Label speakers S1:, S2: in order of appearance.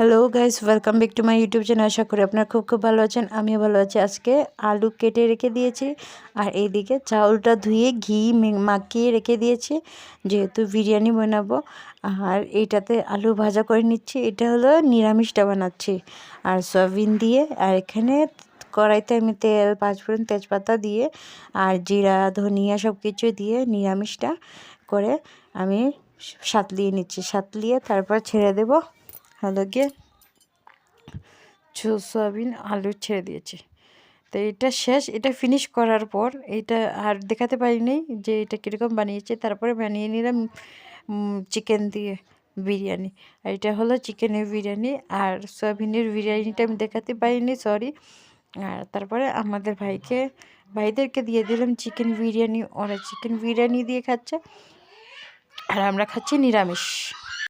S1: Hello guys welcome back to my YouTube channel আশা করি আপনারা খুব খুব ভালো আছেন। আমিও ভালো আছি। আজকে আলু কেটে রেখে দিয়েছি। আর এইদিকে চাউলটা ধুয়ে ঘি মাখিয়ে রেখে দিয়েছি। যেহেতু বিরিয়ানি বানাবো। আর এইটাতে আলু ভাজা করে নিচ্ছি। এটা হলো নিরামিষটা বানাচ্ছি। আর সয়াবিন দিয়ে, আর এখানে কড়াইতে আমি তেল, পাঁচফোড়ন, তেজপাতা দিয়ে, আর জিরা, ধনিয়া সব কিছু দিয়ে নিরামিষটা করে আমি সাতলিয়ে নিচ্ছি। সাতলিয়ে তারপর ছেড়ে দেবো। হলো গিয়ে ঝোল সয়াবিন, আলু ছেড়ে দিয়েছি। তো এটা শেষ, এটা ফিনিশ করার পর এটা আর দেখাতে পারিনি যে এটা কীরকম বানিয়েছে। তারপরে বানিয়ে নিলাম চিকেন দিয়ে বিরিয়ানি। আর এটা হলো চিকেনের বিরিয়ানি আর সয়াবিনের বিরিয়ানিটা আমি দেখাতে পারিনি সরি আর তারপরে আমাদের ভাইকে, ভাইদেরকে দিয়ে দিলাম চিকেন বিরিয়ানি। ওরা চিকেন বিরিয়ানি দিয়ে খাচ্ছে। আর আমরা খাচ্ছি নিরামিষ।